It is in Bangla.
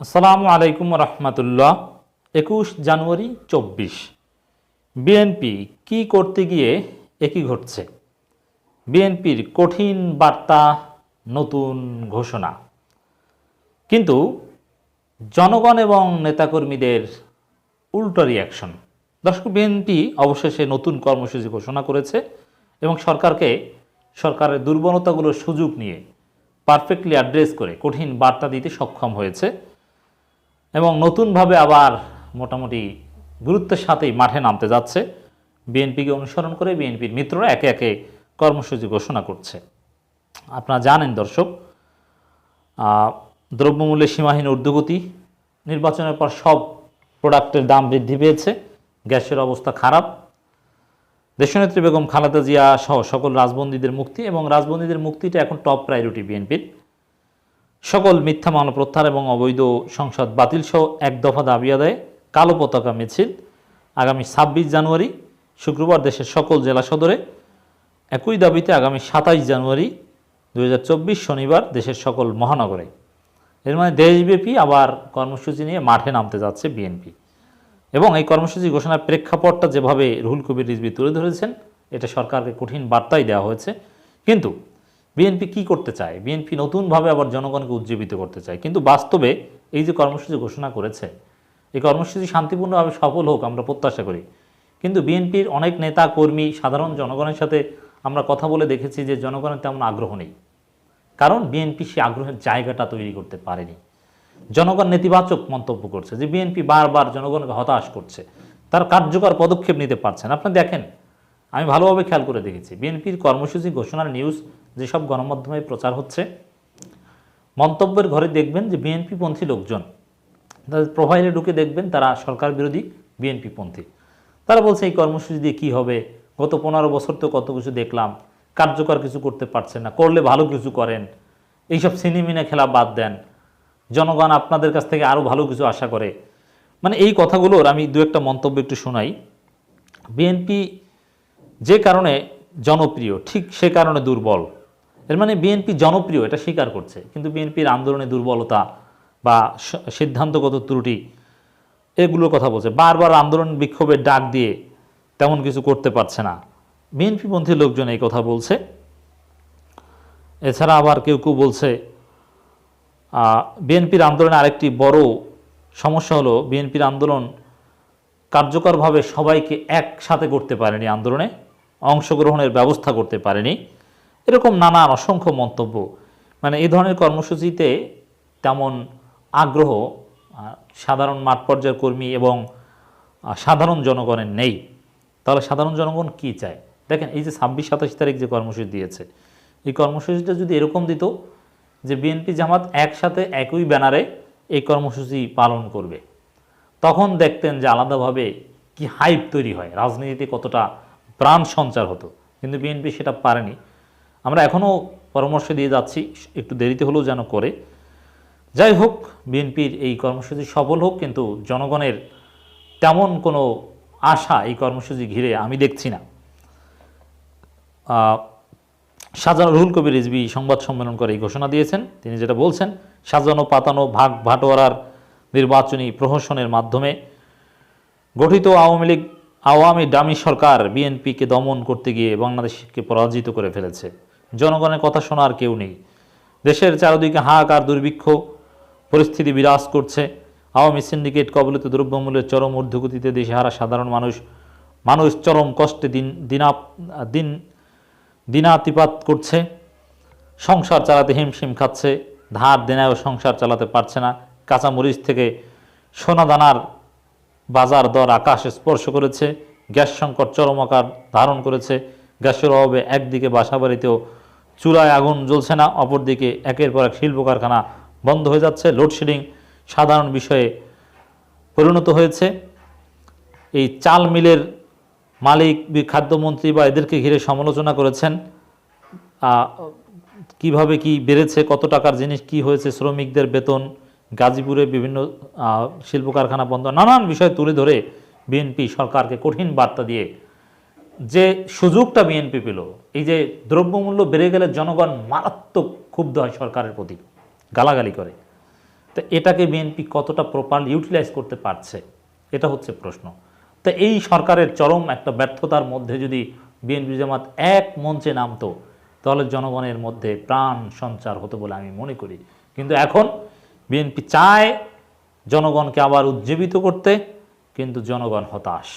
আসসালামু আলাইকুম রহমতুল্লাহ, একুশ জানুয়ারি চব্বিশ। বিএনপি কি করতে গিয়ে একই ঘটছে? বিএনপির কঠিন বার্তা, নতুন ঘোষণা। কিন্তু জনগণ এবং নেতাকর্মীদের উল্টো রিয়াকশন দর্শক বিএনপি অবশেষে নতুন কর্মসূচি ঘোষণা করেছে এবং সরকারকে সরকারের দুর্বলতাগুলোর সুযোগ নিয়ে পারফেক্টলি অ্যাড্রেস করে কঠিন বার্তা দিতে সক্ষম হয়েছে। এবং নতুনভাবে আবার মোটামুটি গুরুত্বের সাথেই মাঠে নামতে যাচ্ছে। বিএনপিকে অনুসরণ করে বিএনপির মিত্ররা একে একে কর্মসূচি ঘোষণা করছে। আপনারা জানেন দর্শক দ্রব্যমূল্যের সীমাহীন ঊর্ধ্বগতি, নির্বাচনের পর সব প্রোডাক্টের দাম বৃদ্ধি পেয়েছে, গ্যাসের অবস্থা খারাপ। দেশনেত্রী বেগম খালেদা জিয়া সহ সকল রাজবন্দীদের মুক্তি এবং রাজবন্দীদের মুক্তিটা এখন টপ প্রায়োরিটি বিএনপির। সকল মিথ্যা মামলা প্রত্যাহার এবং অবৈধ সংসদ বাতিল সহ এক দফা দাবি আদায়ে কালো পতাকা মিছিল। আগামী ছাব্বিশ জানুয়ারি, শুক্রবার দেশের সকল জেলা সদরে। একই দাবিতে আগামী সাতাইশ জানুয়ারি দু হাজার চব্বিশ শনিবার দেশের সকল মহানগরে। এর মানে দেশব্যাপী আবার কর্মসূচি নিয়ে মাঠে নামতে যাচ্ছে বিএনপি। এবং এই কর্মসূচি ঘোষণার প্রেক্ষাপটটা যেভাবে রুহুল কবির রিজভি তুলে ধরেছেন, এটা সরকারকে কঠিন বার্তাই দেওয়া হয়েছে। কিন্তু বিএনপি কি করতে চায়? বিএনপি নতুনভাবে আবার জনগণকে উজ্জীবিত করতে চায়। কিন্তু বাস্তবে এই যে কর্মসূচি ঘোষণা করেছে, এই কর্মসূচি শান্তিপূর্ণভাবে সফল হোক আমরা প্রত্যাশা করি। কিন্তু বিএনপির অনেক নেতা, কর্মী, সাধারণ জনগণের সাথে আমরা কথা বলে দেখেছি যে জনগণের তেমন আগ্রহ নেই। কারণ বিএনপি সে আগ্রহের জায়গাটা তৈরি করতে পারেনি। জনগণ নেতিবাচক মন্তব্য করছে যে বিএনপি বারবার জনগণকে হতাশ করছে। তার কার্যকর পদক্ষেপ নিতে পারছেন আপনি দেখেন, আমি ভালোভাবে খেয়াল করে দেখেছি, বিএনপির কর্মসূচি ঘোষণার নিউজ যেসব গণমাধ্যমে প্রচার হচ্ছে, মন্তব্যের ঘরে দেখবেন যে বিএনপি পন্থী লোকজন, তাদের প্রোফাইলে ঢুকে দেখবেন তারা সরকার বিরোধী বিএনপি পন্থী। তারা বলছে, এই কর্মসূচি দিয়ে কী হবে? গত পনেরো বছর তো কত কিছু দেখলাম, কার্যকর কিছু করতে পারছেন না, করলে ভালো কিছু করেন, এইসব সিনেমিনে খেলা বাদ দেন, জনগণ আপনাদের কাছ থেকে আরও ভালো কিছু আশা করে। মানে এই কথাগুলোর আমি দু একটা মন্তব্য একটু শোনাই। বিএনপি যে কারণে জনপ্রিয়, ঠিক সে কারণে দুর্বল। এর মানে বিএনপি জনপ্রিয়, এটা স্বীকার করছে। কিন্তু বিএনপির আন্দোলনে দুর্বলতা বা সিদ্ধান্তগত ত্রুটি, এগুলোর কথা বলছে। বারবার আন্দোলন বিক্ষোভের ডাক দিয়ে তেমন কিছু করতে পারছে না। বিএনপিপন্থী লোকজন এই কথা বলছে। এছাড়া আবার কেউ কেউ বলছে বিএনপির আন্দোলনে আরেকটি বড় সমস্যা হলো, বিএনপির আন্দোলন কার্যকরভাবে সবাইকে একসাথে করতে পারেনি আন্দোলনে, অংশগ্রহণের ব্যবস্থা করতে পারেনি। এরকম নানান অসংখ্য মন্তব্য। মানে এই ধরনের কর্মসূচিতে তেমন আগ্রহ সাধারণ মাঠ পর্যায়ের কর্মী এবং সাধারণ জনগণের নেই। তাহলে সাধারণ জনগণ কি চায়? দেখেন, এই যে ছাব্বিশ, সাতাশ তারিখ যে কর্মসূচি দিয়েছে, এই কর্মসূচিটা যদি এরকম দিত যে বিএনপি জামাত একসাথে একই ব্যানারে এই কর্মসূচি পালন করবে, তখন দেখতেন যে আলাদাভাবে কি হাইপ তৈরি হয়, রাজনীতিতে কতটা প্রাণ সঞ্চার হতো। কিন্তু বিএনপি সেটা পারেনি। আমরা এখনও পরামর্শ দিয়ে যাচ্ছি, একটু দেরিতে হলেও যেন করে। যাই হোক, বিএনপির এই কর্মসূচি সফল হোক, কিন্তু জনগণের তেমন কোনো আশা এই কর্মসূচি ঘিরে আমি দেখছি না। সাজানো রুহুল কবির রিজবি সংবাদ সম্মেলন করে এই ঘোষণা দিয়েছেন। তিনি যেটা বলছেন, সাজানো, পাতানো, ভাগ ভাটোয়ারার নির্বাচনী প্রহসনের মাধ্যমে গঠিত আওয়ামী লীগ, আওয়ামী ডামি সরকার বিএনপিকে দমন করতে গিয়ে বাংলাদেশকে পরাজিত করে ফেলেছে। জনগণের কথা শোনার কেউ নেই। দেশের চারদিকে হাহাকার, দুর্ভিক্ষ, পরিস্থিতি বিরাজ করছে। আওয়ামী সিন্ডিকেট কবলিত দ্রব্যমূল্যের চরম ঊর্ধ্বগতিতে দেশেহারা সাধারণ মানুষ। মানুষ চরম কষ্টে দিন, দিনা, দিন, দিনাতিপাত করছে। সংসার চালাতে হিমশিম খাচ্ছে। ধার দেনায়ও সংসার চালাতে পারছে না। কাঁচামরিচ থেকে সোনা দানার বাজার দর আকাশে স্পর্শ করেছে। গ্যাস সংকট চরম আকার ধারণ করেছে। গ্যাসের অভাবে একদিকে বাসাবাড়িতেও চুলায় আগুন জ্বলছে না, অপরদিকে একের পর এক শিল্প কারখানা বন্ধ হয়ে যাচ্ছে, লোডশেডিং সাধারণ বিষয়ে পরিণত হয়েছে। এই চাল মিলের মালিক, খাদ্যমন্ত্রী বা এদেরকে ঘিরে সমালোচনা করেছেন। কীভাবে কি বেড়েছে, কত টাকার জিনিস, কি হয়েছে, শ্রমিকদের বেতন, গাজীপুরে বিভিন্ন শিল্প কারখানা বন্ধ, নানান বিষয় তুলে ধরে বিএনপি সরকারকে কঠিন বার্তা দিয়ে যে সুযোগটা বিএনপি পেল, এই যে দ্রব্যমূল্য বেড়ে গেলে জনগণ মারাত্মক ক্ষুব্ধ হয় সরকারের প্রতি, গালাগালি করে। তো এটাকে বিএনপি কতটা প্রপার ইউটিলাইজ করতে পারছে, এটা হচ্ছে প্রশ্ন। তো এই সরকারের চরম একটা ব্যর্থতার মধ্যে যদি বিএনপি জামাত এক মঞ্চে নামতো, তাহলে জনগণের মধ্যে প্রাণ সঞ্চার হতো বলে আমি মনে করি। কিন্তু এখন বিএনপি চায় জনগণকে আবার উজ্জীবিত করতে, কিন্তু জনগণ হতাশ।